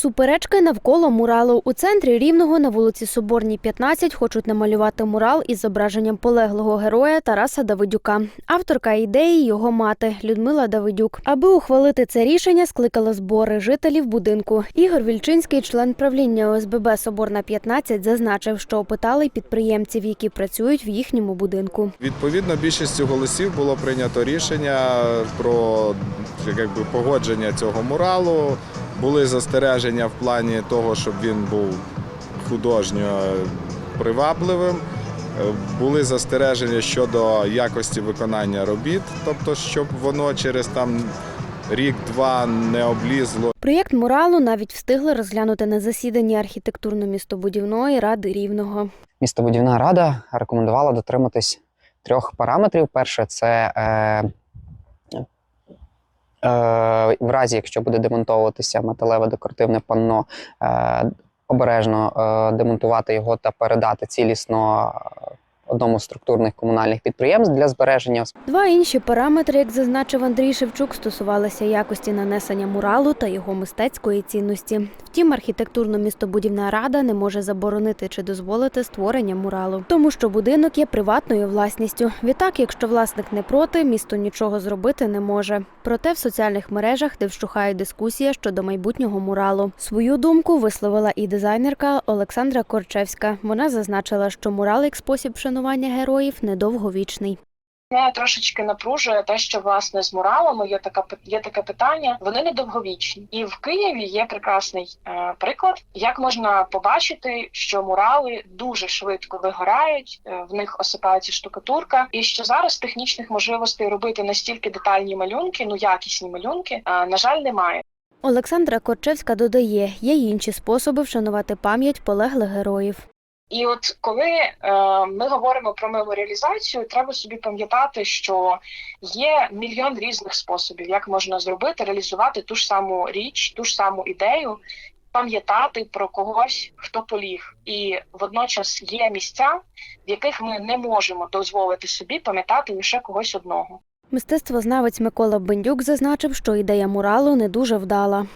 Суперечки навколо муралу. У центрі Рівного на вулиці Соборній, 15 хочуть намалювати мурал із зображенням полеглого героя Тараса Давидюка. Авторка ідеї його мати Людмила Давидюк. Аби ухвалити це рішення, скликала збори жителів будинку. Ігор Вільчинський, член правління ОСББ Соборна 15, зазначив, що опитали підприємців, які працюють в їхньому будинку. Відповідно, більшістю голосів було прийнято рішення про якби, погодження цього муралу. Були застереження в плані того, щоб він був художньо привабливим. Е, Були застереження щодо якості виконання робіт, тобто, щоб воно через там рік-два не облізло. Проєкт муралу навіть встигли розглянути на засіданні архітектурно-містобудівної ради Рівного. Містобудівна рада рекомендувала дотриматись трьох параметрів. Перше, це е, в разі, якщо буде демонтовуватися металеве декоративне панно, е, обережно е, демонтувати його та передати цілісно е, одному з структурних комунальних підприємств для збереження Два інші параметри, як зазначив Андрій Шевчук, стосувалися якості нанесення муралу та його мистецької цінності. Втім, архітектурно-містобудівна рада не може заборонити чи дозволити створення муралу, тому що будинок є приватною власністю. Відтак, якщо власник не проти, місто нічого зробити не може. Проте в соціальних мережах, де вщухає дискусія щодо майбутнього муралу, свою думку висловила і дизайнерка Олександра Корчевська. Вона зазначила, що мурал як спосіб шанування героїв недовговічний. Мене трошечки напружує те, що власне з муралами є така є таке питання. Вони недовговічні, і в Києві є прекрасний е, приклад, як можна побачити, що мурали дуже швидко вигорають, е, в них осипається штукатурка, і що зараз технічних можливостей робити настільки детальні малюнки, ну якісні малюнки, е, на жаль, немає. Олександра Корчевська додає, є й інші способи вшанувати пам'ять полеглих героїв. І от коли е, ми говоримо про меморіалізацію, треба собі пам'ятати, що є мільйон різних способів, як можна зробити, реалізувати ту ж саму річ, ту ж саму ідею, пам'ятати про когось, хто поліг. І водночас є місця, в яких ми не можемо дозволити собі пам'ятати лише когось одного. Мистецтвознавець Микола Бендюк зазначив, що ідея муралу не дуже вдала.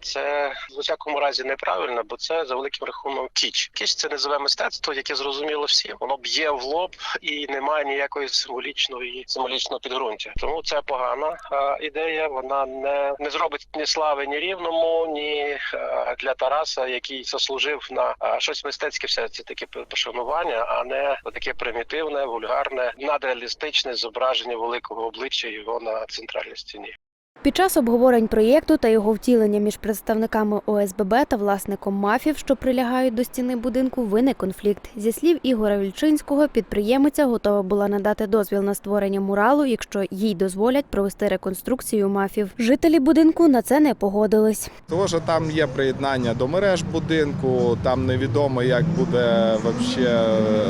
Це в усякому разі неправильно, бо це за великим рахунком кіч. Кіч це низове мистецтво, яке зрозуміло всім. Воно б'є в лоб і немає ніякої символічної символічного підґрунтя. Тому це погана е, ідея. Вона не, не зробить ні слави ні рівному, ні е, для Тараса, який заслужив на е, щось мистецьке. Все це таке пошанування, а не таке примітивне, вульгарне, надреалістичне зображення великого обличчя його на центральній стіні. Під час обговорень проєкту та його втілення між представниками ОСББ та власником мафів, що прилягають до стіни будинку, виник конфлікт. Зі слів Ігоря Вільчинського, підприємиця готова була надати дозвіл на створення муралу, якщо їй дозволять провести реконструкцію мафів. Жителі будинку на це не погодились. Тому що там є приєднання до мереж будинку, там невідомо, як буде вообще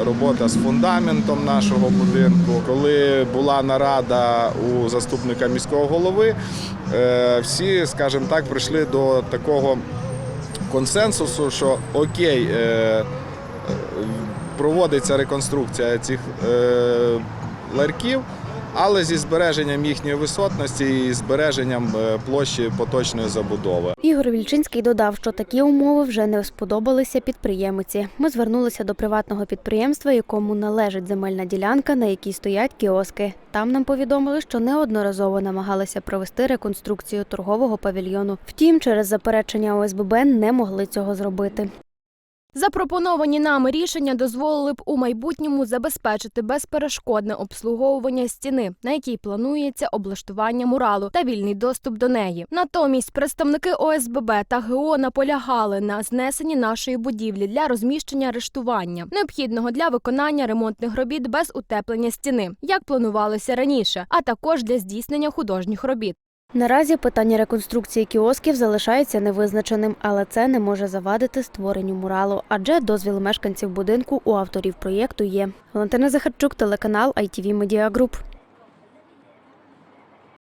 робота з фундаментом нашого будинку. Коли була нарада у заступника міського голови, всі, скажімо так, прийшли до такого консенсусу, що окей, е, е, проводиться реконструкція цих е, ларьків. Але зі збереженням їхньої висотності і збереженням е, площі поточної забудови. Ігор Вільчинський додав, що такі умови вже не сподобалися підприємиці. Ми звернулися до приватного підприємства, якому належить земельна ділянка, на якій стоять кіоски. Там нам повідомили, що неодноразово намагалися провести реконструкцію торгового павільйону. Втім, через заперечення ОСББ не могли цього зробити. Запропоновані нами рішення дозволили б у майбутньому забезпечити безперешкодне обслуговування стіни, на якій планується облаштування муралу та вільний доступ до неї. Натомість представники ОСББ та ГО наполягали на знесенні нашої будівлі для розміщення арештування, необхідного для виконання ремонтних робіт без утеплення стіни, як планувалося раніше, а також для здійснення художніх робіт. Наразі питання реконструкції кіосків залишається невизначеним, але це не може завадити створенню муралу, адже дозвіл мешканців будинку у авторів проєкту є. Валентина Захарчук, телеканал ITV Media Group.